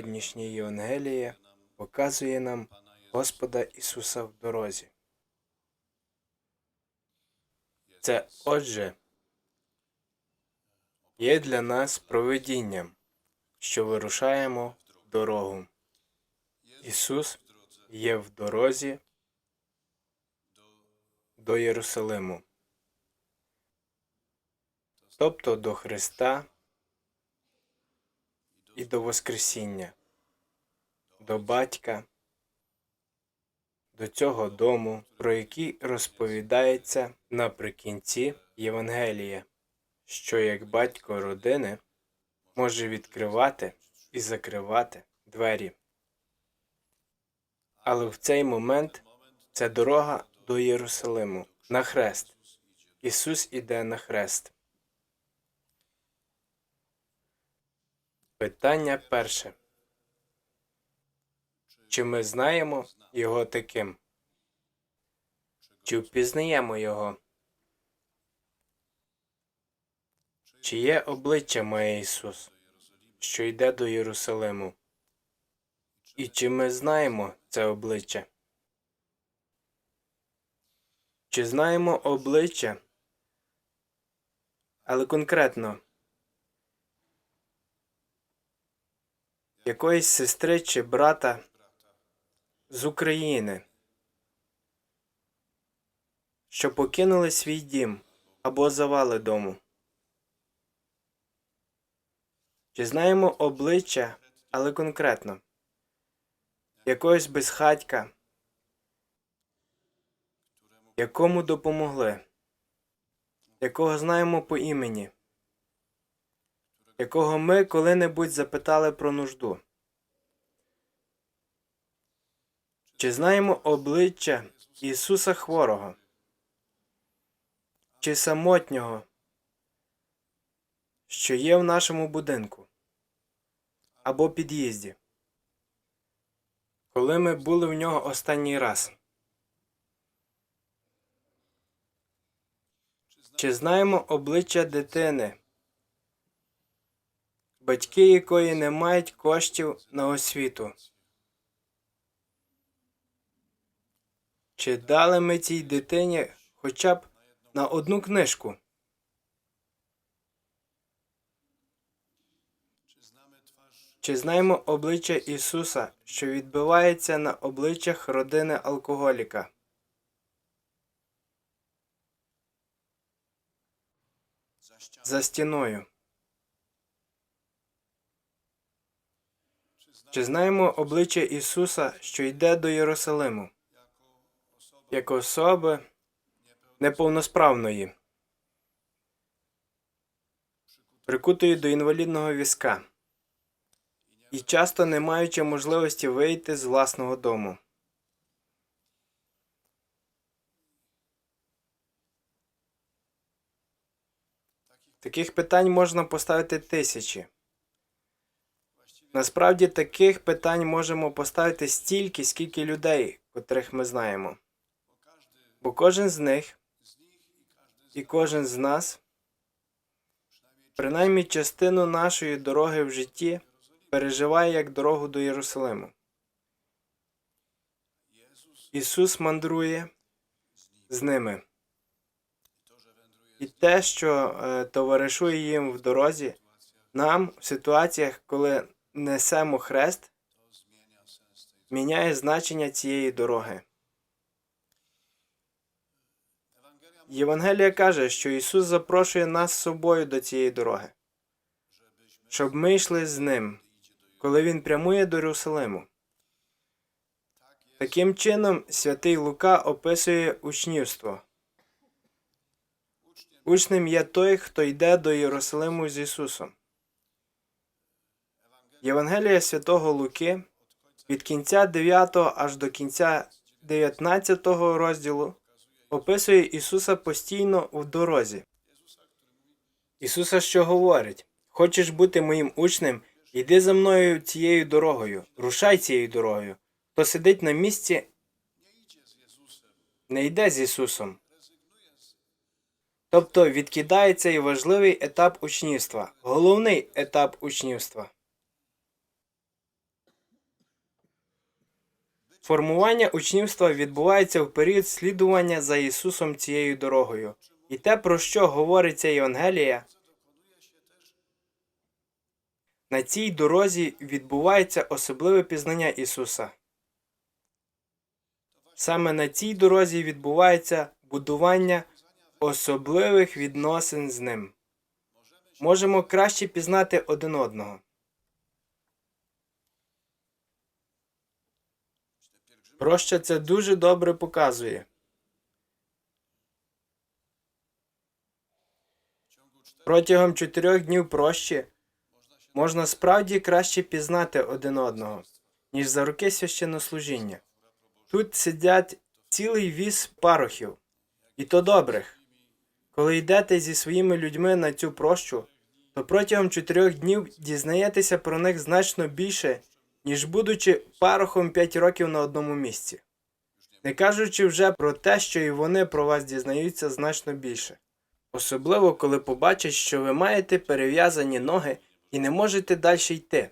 Сьогоднішнє Євангеліє показує нам Господа Ісуса в дорозі. Це, отже, є для нас провидінням, що вирушаємо в дорогу. Ісус є в дорозі до Єрусалиму, тобто до Христа і до Воскресіння, до Батька, до цього дому, про який розповідається наприкінці Євангелія, що як батько родини може відкривати і закривати двері. Але в цей момент це дорога до Єрусалиму на хрест. Ісус іде на хрест. Питання перше. Чи ми знаємо його таким? Чи впізнаємо його? Чи є обличчя моє Ісус, що йде до Єрусалиму? І чи ми знаємо це обличчя? Чи знаємо обличчя? Але конкретно якоїсь сестри чи брата з України, що покинули свій дім або завали дому? Чи знаємо обличчя, але конкретно? Якогось безхатька, якому допомогли, якого знаємо по імені, якого ми коли-небудь запитали про нужду? Чи знаємо обличчя Ісуса Хворого? Чи самотнього, що є в нашому будинку або під'їзді? Коли ми були в нього останній раз? Чи знаємо обличчя дитини, батьки якої не мають коштів на освіту? Чи дали ми цій дитині хоча б на одну книжку? Чи знаємо обличчя Ісуса, що відбивається на обличчях родини алкоголіка? За стіною. Чи знаємо обличчя Ісуса, що йде до Єрусалиму? Як особи неповносправної, прикутої до інвалідного візка і часто не маючи можливості вийти з власного дому. Таких питань можна поставити тисячі. Насправді таких питань можемо поставити стільки, скільки людей, котрих ми знаємо. Бо кожен з них і кожен з нас, принаймні частину нашої дороги в житті, переживає як дорогу до Єрусалиму. Ісус мандрує з ними. І те, що е, товаришує їм в дорозі, нам в ситуаціях, коли несемо хрест, міняє значення цієї дороги. Євангелія каже, що Ісус запрошує нас з собою до цієї дороги, щоб ми йшли з Ним, коли Він прямує до Єрусалиму. Таким чином, святий Лука описує учнівство. Учнем є той, хто йде до Єрусалиму з Ісусом. Євангелія святого Луки від кінця 9 аж до кінця 19 розділу описує Ісуса постійно в дорозі. Ісуса що говорить: Хочеш бути моїм учнем, йди за мною цією дорогою, рушай цією дорогою. Хто сидить на місці, не йде з Ісусом. Тобто відкидає цей важливий етап учнівства, головний етап учнівства. Формування учнівства відбувається в період слідування за Ісусом цією дорогою. І те, про що говориться Євангелія, на цій дорозі відбувається особливе пізнання Ісуса. Саме на цій дорозі відбувається будування особливих відносин з ним. Можемо краще пізнати один одного. Проща це дуже добре показує. Протягом чотирьох днів прощі можна справді краще пізнати один одного, ніж за роки священнослужіння. Тут сидять цілий віз парохів, і то добрих. Коли йдете зі своїми людьми на цю прощу, то протягом чотирьох днів дізнаєтеся про них значно більше, ніж будучи парохом п'ять років на одному місці. Не кажучи вже про те, що і вони про вас дізнаються значно більше. Особливо, коли побачать, що ви маєте перев'язані ноги і не можете далі йти.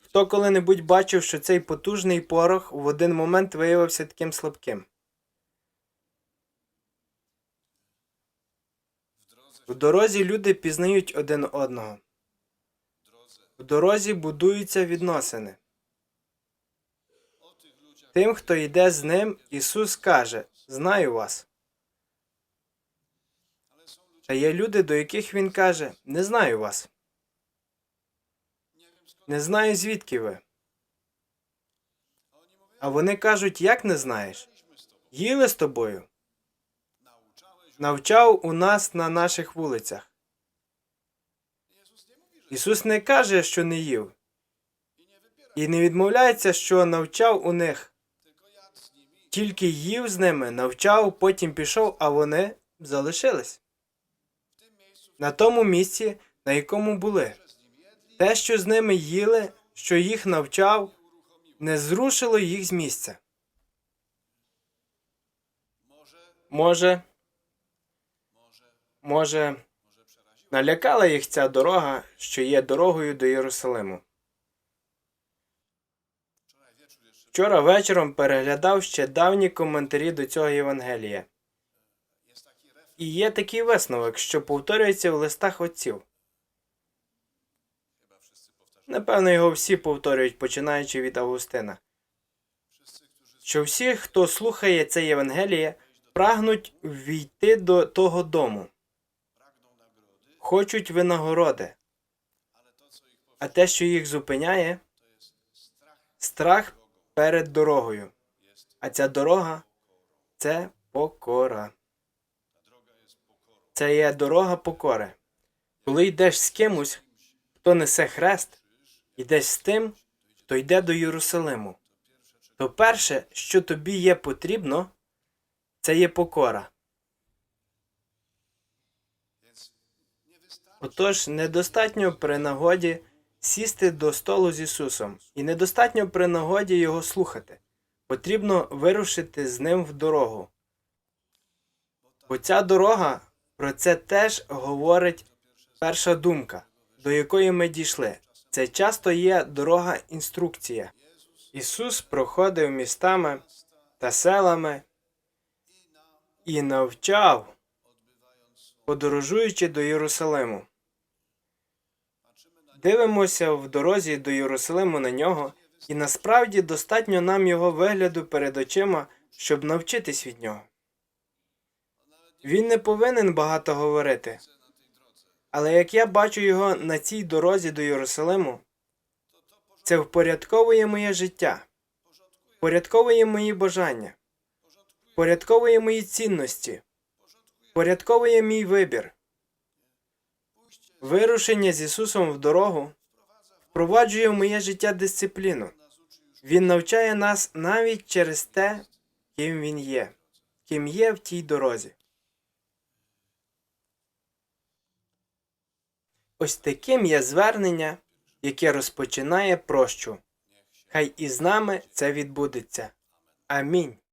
Хто коли-небудь бачив, що цей потужний порох в один момент виявився таким слабким? В дорозі люди пізнають один одного. Дорозі будуються відносини. Тим, хто йде з ним, Ісус каже: Знаю вас. Та є люди, до яких Він каже: Не знаю вас. Не знаю, звідки ви. А вони кажуть, як не знаєш? Їли з тобою. Навчав у нас на наших вулицях. Ісус не каже, що не їв, і не відмовляється, що навчав у них. Тільки їв з ними, навчав, потім пішов, а вони залишились. На тому місці, на якому були. Те, що з ними їли, що їх навчав, не зрушило їх з місця. Може, може, налякала їх ця дорога, що є дорогою до Єрусалиму. Вчора вечором переглядав ще давні коментарі до цього Євангелія. І є такий висновок, що повторюється в листах отців. Напевно, його всі повторюють, починаючи від Августина. Що всі, хто слухає це Євангеліє, прагнуть війти до того дому, хочуть винагороди. А те, що їх зупиняє, страх перед дорогою. А ця дорога це покора. Це є дорога покори. Коли йдеш з кимось, хто несе хрест, йдеш з тим, хто йде до Єрусалиму. То перше, що тобі є потрібно, це є покора. Отож, недостатньо при нагоді сісти до столу з Ісусом, і недостатньо при нагоді Його слухати. Потрібно вирушити з ним в дорогу. Бо ця дорога про це теж говорить перша думка, до якої ми дійшли. Це часто є дорога інструкція. Ісус проходив містами та селами і навчав, подорожуючи до Єрусалиму. Дивимося в дорозі до Єрусалиму на нього, і насправді достатньо нам його вигляду перед очима, щоб навчитись від нього. Він не повинен багато говорити. Але як я бачу його на цій дорозі до Єрусалиму, це впорядковує моє життя, впорядковує мої бажання, впорядковує мої цінності, впорядковує мій вибір. Вирушення з Ісусом в дорогу впроваджує в моє життя дисципліну. Він навчає нас навіть через те, ким він є, ким є в тій дорозі. Ось таким є звернення, яке розпочинає прощу. Хай і з нами це відбудеться. Амінь.